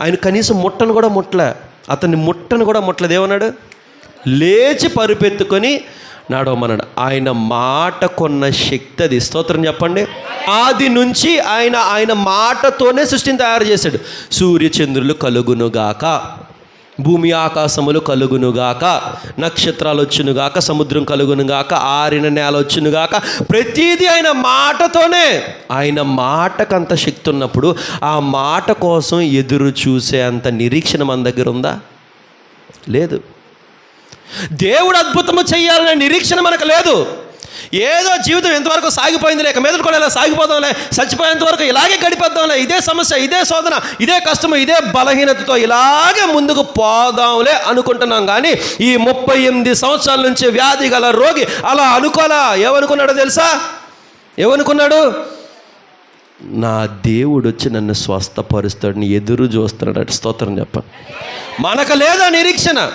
ఆయన కనీసం ముట్టను కూడా ముట్టలే. అతన్ని ముట్టను కూడా ముట్టలేదు. ఏమన్నాడు? లేచి పరుపెత్తుకొని నడవమన్నాడు ఆయన మాట కొన్న శక్తి అది. స్తోత్రం చెప్పండి. ఆది నుంచి ఆయన ఆయన మాటతోనే సృష్టిని తయారు చేశాడు. సూర్యచంద్రులు కలుగునుగాక. భూమి ఆకాశములు కలుగునుగాక నక్షత్రాలు వచ్చునుగాక సముద్రం కలుగునుగాక ఆరిన నేల వచ్చునుగాక ప్రతిదీ ఆయన మాటతోనే. ఆయన మాటకంత శక్తి ఉన్నప్పుడు ఆ మాట కోసం ఎదురు చూసే అంత నిరీక్షణ మన దగ్గర ఉందా? లేదు. దేవుడు అద్భుతము చేయాలనే నిరీక్షణ మనకు లేదు. ఏదో జీవితం ఎంతవరకు సాగిపోయింది లేక మీదలు కూడా ఇలా సాగిపోదాంలే చచ్చిపోయేంత వరకు ఇలాగే గడిపేద్దాంలే ఇదే సమస్య ఇదే శోధన ఇదే కష్టం ఇదే బలహీనతతో ఇలాగే ముందుకు పోదాంలే అనుకుంటున్నాం. కానీ ఈ ముప్పై ఎనిమిది సంవత్సరాల నుంచి వ్యాధి గల రోగి అలా అనుకోలా? ఏమనుకున్నాడో తెలుసా? ఏమనుకున్నాడు? నా దేవుడు వచ్చి నన్ను స్వస్థపరుస్తాడు ఎదురు చూస్తున్నాడు. స్తోత్రం చెప్పండి. మనకు లేదా నిరీక్షణ?